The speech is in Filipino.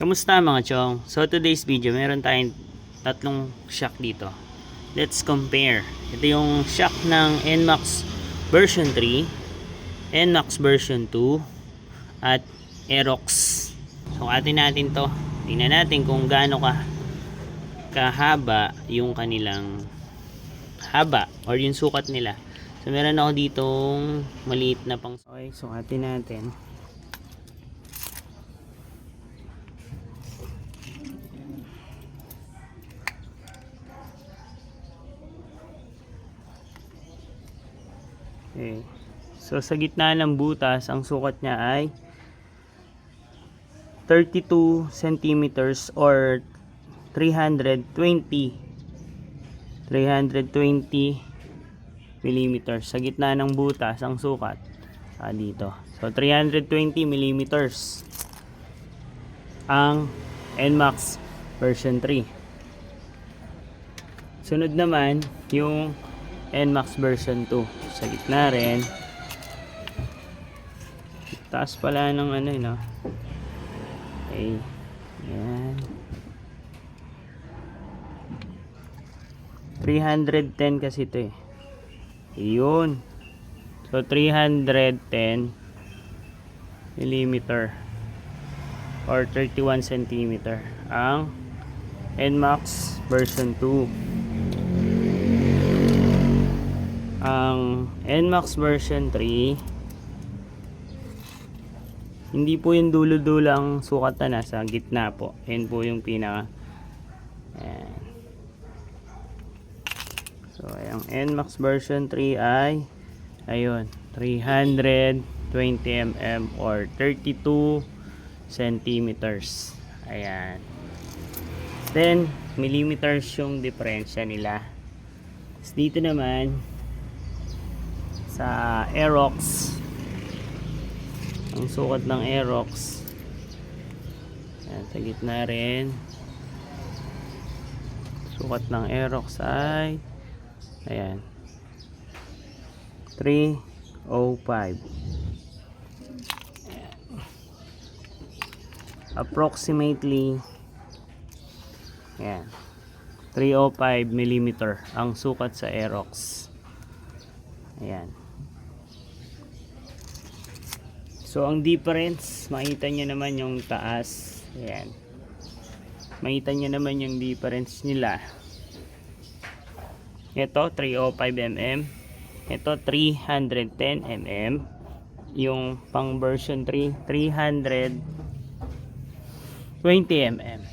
Kamusta mga chong? So today's video, meron tayong tatlong shock dito. Let's compare. Ito yung shock ng NMAX version 3, NMAX version 2, at Aerox. So atin natin to. Tingnan natin kung gaano ka kahaba yung kanilang haba or yung sukat nila. So meron ako ditong maliit na pang Okay, so atin natin. Okay. So sa gitna ng butas, ang sukat niya ay 32 centimeters or 320 320 millimeters. Sa gitna ng butas, ang sukat ah, dito. So 320 millimeters ang NMAX version 3. Sunod naman yung NMAX version 2. Sa gitna rin. Taas pala ng ano yun, no? Okay. Yan. 310 kasi ito eh. Yun. So 310 millimeter or 31 centimeter ang NMAX version 2 ang NMAX version 3 hindi po yung dulo-dulo ang sukat na nasa gitna po. Yan po yung pinaka ayan. so ang NMAX version 3 ay ayun 320 mm or 32 centimeters. Ayan. 10 millimeters yung diferensya nila. Tapos dito naman sa Aerox. Ang sukat ng Aerox. Ayan, sa gitna rin. Sukat ng Aerox ay ayan. 305 Ayan. approximately ayan. 305 millimeter ang sukat sa Aerox. Ayan So, ang difference, makita nyo naman yung taas. Ayan. Makita nyo naman yung difference nila. Ito, 305 mm. Ito, 310 mm. Yung pang version 3, 320 mm. Okay.